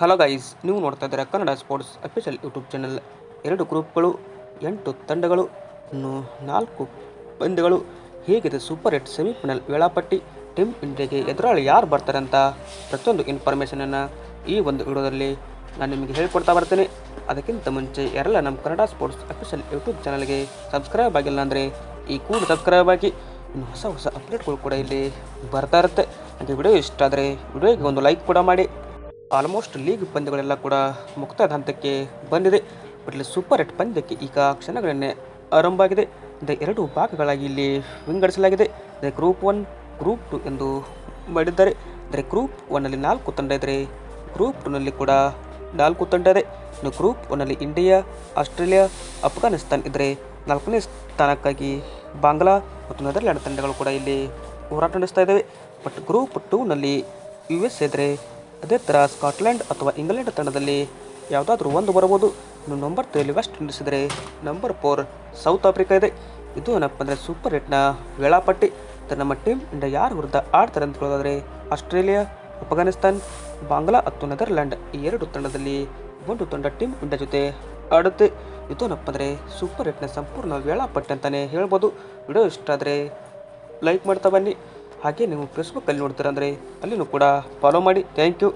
Hello guys, ನೀವು ನೋಡ್ತಾ ಇದ್ದೀರಾ Kannada sports official YouTube channel. ಎರಡು ಗ್ರೂಪ್ಗಳು, ಎಂಟು ತಂಡಗಳು, ಇನ್ನು ನಾಲ್ಕು ಪಂದ್ಯಗಳು. ಹೇಗಿದೆ ಸೂಪರ್ ಏಟ್ ಸೆಮಿಫೈನಲ್ ವೇಳಾಪಟ್ಟಿ? ಟೀಮ್ ಇಂಡಿಯಾಗೆ ಎದುರಾಳಿ ಯಾರು ಬರ್ತಾರೆ ಅಂತ ಪ್ರತಿಯೊಂದು ಇನ್ಫಾರ್ಮೇಷನನ್ನು ಈ ಒಂದು ವಿಡಿಯೋದಲ್ಲಿ ನಾನು ನಿಮಗೆ ಹೇಳ್ಕೊಡ್ತಾ ಬರ್ತೇನೆ. ಅದಕ್ಕಿಂತ ಮುಂಚೆ ಯಾರೆಲ್ಲ ನಮ್ಮ ಕನ್ನಡ ಸ್ಪೋರ್ಟ್ಸ್ ಅಫಿಷಿಯಲ್ ಯೂಟ್ಯೂಬ್ ಚಾನಲ್ಗೆ ಸಬ್ಸ್ಕ್ರೈಬ್ ಆಗಿಲ್ಲ ಅಂದರೆ ಈ ಕೂಡ ಸಬ್ಸ್ಕ್ರೈಬ್ ಆಗಿ. ಇನ್ನು ಹೊಸ ಹೊಸ ಅಪ್ಡೇಟ್ಗಳು ಕೂಡ ಇಲ್ಲಿ ಬರ್ತಾ ಇರುತ್ತೆ. ಹಾಗೆ ವಿಡಿಯೋ ಇಷ್ಟ ಆದರೆ ವಿಡಿಯೋಗೆ ಒಂದು ಲೈಕ್ ಕೂಡ ಮಾಡಿ. ಆಲ್ಮೋಸ್ಟ್ ಲೀಗ್ ಪಂದ್ಯಗಳೆಲ್ಲ ಕೂಡ ಮುಕ್ತಾಯದ ಹಂತಕ್ಕೆ ಬಂದಿದೆ. ಬಟ್ ಸೂಪರ್ ಎಟ್ ಪಂದ್ಯಕ್ಕೆ ಈಗ ಕ್ಷಣಗಳನ್ನೇ ಆರಂಭ ಆಗಿದೆ. ದ ಎರಡು ಭಾಗಗಳಾಗಿ ಇಲ್ಲಿ ವಿಂಗಡಿಸಲಾಗಿದೆ. ಗ್ರೂಪ್ ಒನ್ ಗ್ರೂಪ್ ಟು ಎಂದು ಮಾಡಿದ್ದಾರೆ. ಅಂದರೆ ಗ್ರೂಪ್ ಒನ್ನಲ್ಲಿ ನಾಲ್ಕು ತಂಡ ಇದ್ದರೆ ಗ್ರೂಪ್ ಟೂನಲ್ಲಿ ಕೂಡ ನಾಲ್ಕು ತಂಡ ಇದೆ. ಇನ್ನು ಗ್ರೂಪ್ ಒನ್ನಲ್ಲಿ ಇಂಡಿಯಾ ಆಸ್ಟ್ರೇಲಿಯಾ ಅಫ್ಘಾನಿಸ್ತಾನ್ ಇದ್ದರೆ ನಾಲ್ಕನೇ ಸ್ಥಾನಕ್ಕಾಗಿ ಬಾಂಗ್ಲಾ ಮತ್ತು ನೆದರ್ಲ್ಯಾಂಡ್ ತಂಡಗಳು ಕೂಡ ಇಲ್ಲಿ ಹೋರಾಟ ನಡೆಸ್ತಾ ಇದ್ದಾವೆ ಬಟ್ ಗ್ರೂಪ್ ಟೂನಲ್ಲಿ ಯು ಎಸ್ ಇದ್ದರೆ ಅದೇ ಥರ ಸ್ಕಾಟ್ಲೆಂಡ್ ಅಥವಾ ಇಂಗ್ಲೆಂಡ್ ತಂಡದಲ್ಲಿ ಯಾವುದಾದ್ರೂ ಒಂದು ಬರಬಹುದು. ಇನ್ನು number ತ್ರೀಲಿ West Indies number four South Africa ಇದೆ. ಇದು ಏನಪ್ಪ ಅಂದರೆ ಸೂಪರ್ ಹಿಟ್ನ ವೇಳಾಪಟ್ಟಿ. ನಮ್ಮ ಟೀಮ್ ಇಂಡಿಯಾ ಯಾರ ವಿರುದ್ಧ ಆಡ್ತಾರೆ ಅಂತ ಆಸ್ಟ್ರೇಲಿಯಾ, ಅಫ್ಘಾನಿಸ್ತಾನ್, ಬಾಂಗ್ಲಾ ಮತ್ತು ನೆದರ್ಲ್ಯಾಂಡ್ ಈ ಎರಡು ತಂಡದಲ್ಲಿ ಒಂದು ತಂಡ ಟೀಮ್ ಇಂಡಿಯಾ ಜೊತೆ ಆಡುತ್ತೆ. ಇದು ಏನಪ್ಪ ಅಂದರೆ ಸೂಪರ್ ಹಿಟ್ನ ಸಂಪೂರ್ಣ ವೇಳಾಪಟ್ಟಿ ಅಂತಲೇ ಹೇಳ್ಬೋದು. ವಿಡಿಯೋ ಇಷ್ಟ ಆದರೆ ಲೈಕ್ ಮಾಡ್ತಾ ಬನ್ನಿ. ಹಾಗೆ ನೀವು ಫೇಸ್ಬುಕ್ಕಲ್ಲಿ ನೋಡ್ತೀರಂದರೆ ಅಲ್ಲಿನೂ ಕೂಡ ಫಾಲೋ ಮಾಡಿ. Thank you